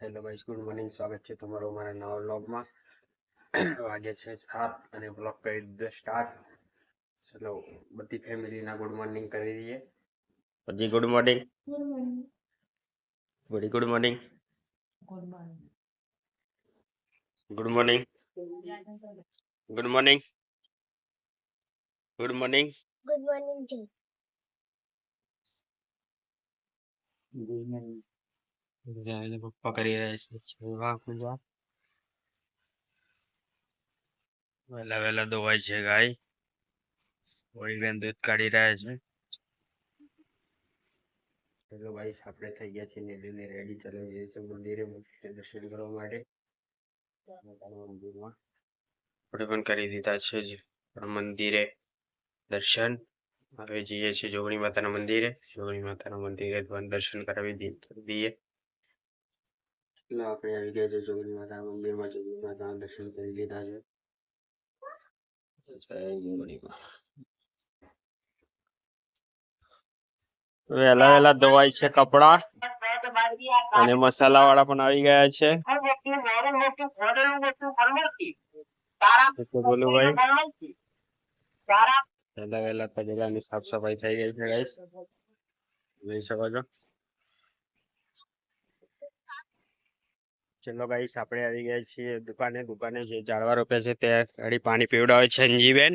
Hello guys good morning સ્વાગત છે તમારું મારા નવા વ્લોગમાં વાગે છે સાત અને વ્લોગ કરી દીધો સ્ટાર્ટ ચલો બધી ફેમિલીના ગુડ મોર્નિંગ કરી દઈએ. બધી ગુડ મોર્નિંગ બધી good morning good morning good morning good morning good morning good morning જી પપ્પા કરી રહ્યા છે સેવા પૂજા વહેલા વહેલા દોવાય છે ગાય વળી બેન દૂધ કાઢી રહ્યા છે ચલો ભાઈ આપણે થઈ ગયા છીએ નીલીને રેડી ચાલી જઈએ છીએ મંદિરે. દર્શન કરવા માટે. મંદિરમાં. આપણે પણ કરી દીધા છે જ. પણ મંદિરે દર્શન. હવે જઈએ છીએ જોગણી માતાના મંદિરે. જોગણી માતાના મંદિરે પણ દર્શન કરાવી દીધું દઈએ. એટલે આપણે આવી ગયા છે જોગણી માતાના મંદિરમાં જોગણી માતાના દર્શન કરી લીધા છે. વહેલા વહેલા ધોવાય છે કપડા અને મસાલા વાળા પણ આવી ગયા છે. વહેલા વહેલા તજેલાની સાફ સફાઈ થઈ ગઈ છે ગાઈસ જોઈ શકો છો? ચલો ગાઈસ આપણે આવી ગયા છીએ દુકાને. દુકાને જે ઝાડવા રોપ્યા છે તે ઘડી પાણી પીવડાવે છે અંજીબેન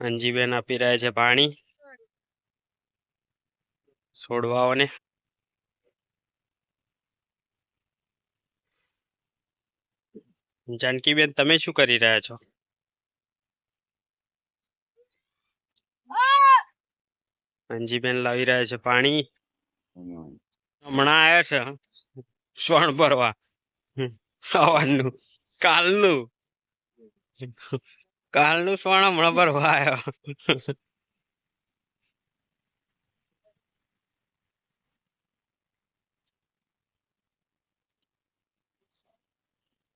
અંજીબેન આપી રહ્યા છે પાણી. છોડવાઓને જાનકીબેન, તમે શું કરી રહ્યા છો? અંજીબેન લાવી રહ્યા છે પાણી. હમણાં આવ્યા છે સ્વર્ણ ભરવા. સવારનું. કાલનું. કાલનું સ્વર્ણ હમણાં ભરવા આવ્યો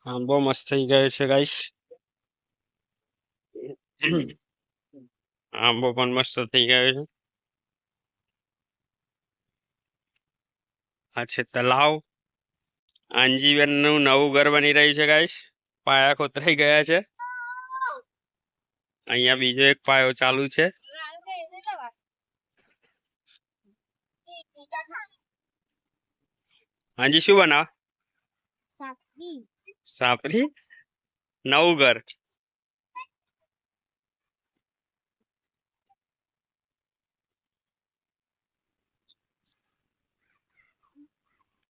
આંબો મસ્ત થઈ ગયો છે ગાઈસ આંબો પણ મસ્ત થઈ ગયો છે. આ છે તલાવ. આંજીવનનું નવું ઘર બની રહ્યું છે ગાઈશ પાયા ખોતરાઈ ગયા છે. અહીંયા બીજો એક પાયો ચાલુ છે. હાજી શું બનાવ? સાપરી? નવું ઘર.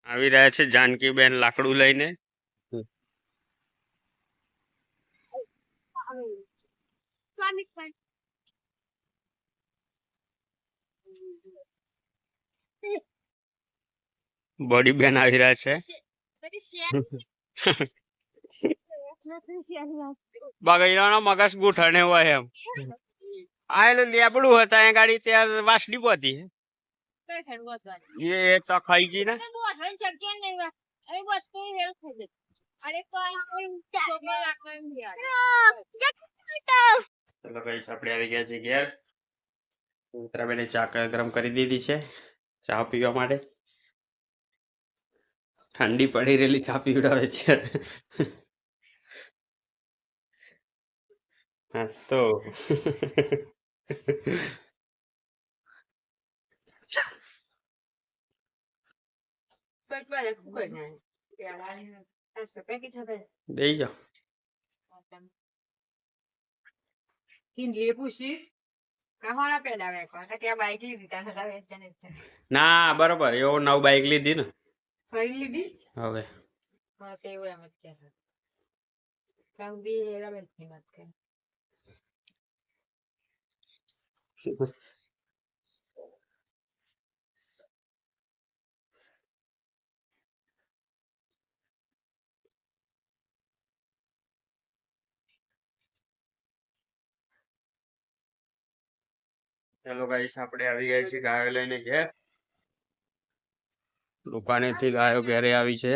આવી રહ્યા છે જાનકીબેન લાકડું લઈને. બોડી બેન આવી રહ્યા છે. બધી મગજ ગુઠણે હોય એમ. આયેલું લેબડું હતા એ ગાડી ત્યાં વાસડી પહોંચી એ તો ખાઈ ગઈ ને. ચલો ગાઈસ આપણે આવી ગયા છે ઘેર. મિત્રાબેને ચા ગરમ કરી દીધી છે ચા પીવા માટે. ઠંડી પડી રહેલી ચા પીવડાવે છે. હા તો દઈ જાઓ હિન્દી પૂછી કહોણા પેડાવે કોને ત્યાં બાઈક લીધી ત્યાં હતા વેચને ના બરોબર એવો નવ બાઈક લીધી ને ફરી લીધી હવે હા તે એવું એમ જ કહેતા રંગ બી હેરા વેચની વાત કરે ચાલો ગાઈસ આપણે આવી ગયા છીએ ગાયો લઈને ઘેર. દુકાનેથી ગાયો ઘેરે આવી છે.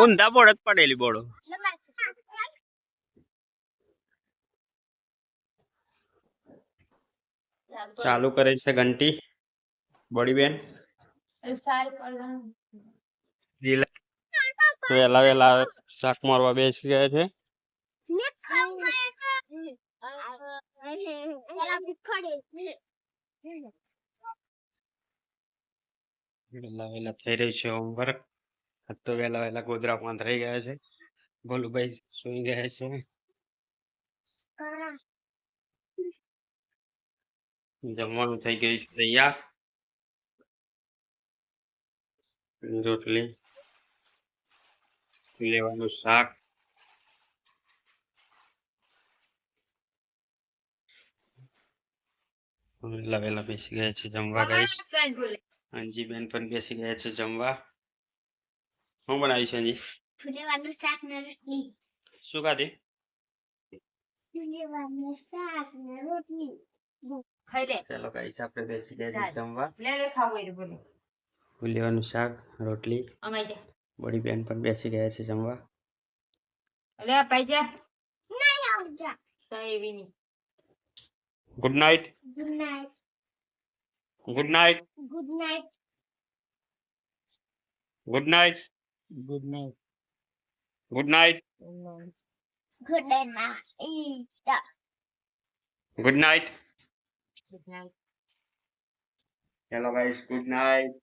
ઊંધા પડેલી બોળો ચાલુ કરે છે ઘંટી. બોડી બેન વેલા વેલા શાક મારવા બેસી ગયા છે. વેલા વેલા થઈ રહ્યું છે હોમવર્ક તો વેલા વેલા ગોદરા પાંધરાઈ ગયા છે. ભોલુભાઈ સુઈ ગયા છે. જમવાનું થઈ ગયું છે તૈયાર. રોટલી. લેવાનું શાક. વેલા વેલા બેસી ગયા છે જમવા ગાઈશ અંજી બેન પણ બેસી ગયા છે જમવા. હું બનાવ્યું છે અંજી? ફુલેવાનું શાક ને રોટલી. શું ખાધી? ફુલેવાનું શાક ને રોટલી. ખાઈ લે. ચાલો ગાઈશ આપણે બેસી ગયા છે જમવા. લે લે ખાવું હોય તો ફુલેવાનું શાક રોટલી. અમાઈ બડી બેન પણ બેસી ગયા છે જમવા અલે પાઈ જા નહીં આવજા સાહેબી ની good night good night good night good night good night good night good night good night good night good night hello guys good night